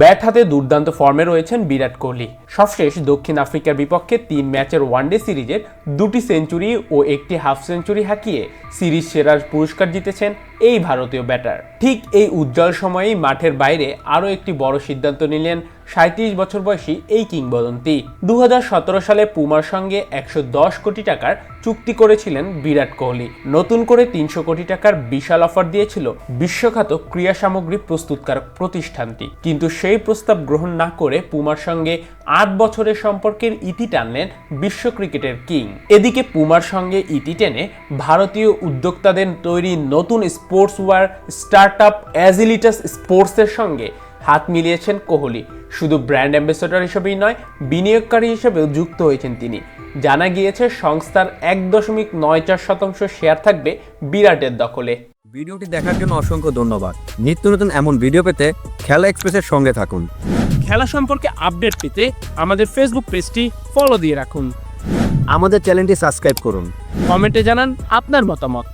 Bat হাতে দুর্দান্ত ফর্মে রয়েছেন বিরাট কোহলি। সবশেষ দক্ষিণ আফ্রিকার বিপক্ষে তিন ম্যাচের ওয়ানডে সিরিজের দুটি সেঞ্চুরি ও একটি হাফ সেঞ্চুরি হাঁকিয়ে সিরিজ সেরার পুরস্কার জিতেছেন এই ভারতীয় ব্যাটার। ঠিক এই উজ্জ্বল সময়েই মাঠের বাইরে আরও একটি বড় সিদ্ধান্ত নিলেন সাঁত্রিশ বছর বয়সী এই কিংবদন্তি। দুহাজার সতেরো সালে পুমার সঙ্গে একশো দশ কোটি টাকার চুক্তি করেছিলেন বিরাট কোহলি। নতুন করে তিনশো কোটি টাকার বিশাল অফার দিয়েছিল বিশ্বখ্যাত ক্রিয়া সামগ্রী প্রস্তুতকারক প্রতিষ্ঠানটি। কিন্তু সেই প্রস্তাব গ্রহণ না করে পুমার সঙ্গে আট বছরের সম্পর্কের ইতি টানলেন বিশ্ব ক্রিকেটের কিং। এদিকে পুমার সঙ্গে ইতি টেনে ভারতীয় উদ্যোক্তাদের তৈরি নতুন sports war start up Agilitas স্পোর্টসের সঙ্গে হাত মিলিয়েছেন কোহলি। শুধু ব্র্যান্ড অ্যাম্বাসেডর হিসেবেই নয় বিনিয়োগকারী হিসেবেও যুক্ত হয়েছেন তিনি। জানা গিয়েছে সংস্থার এক দশমিক নয় চার শতাংশ শেয়ার থাকবে বিরাটের দখলে। ভিডিওটি দেখার জন্য অসংখ্য ধন্যবাদ। নিত্য নতুন এমন ভিডিও পেতে খেলা এক্সপ্রেসের সঙ্গে থাকুন। খেলা সম্পর্কে আপডেট পেতে আমাদের ফেসবুক পেজটি ফলো দিয়ে রাখুন। আমাদের চ্যানেলটি সাবস্ক্রাইব করুন। কমেন্টে জানান আপনার মতামত।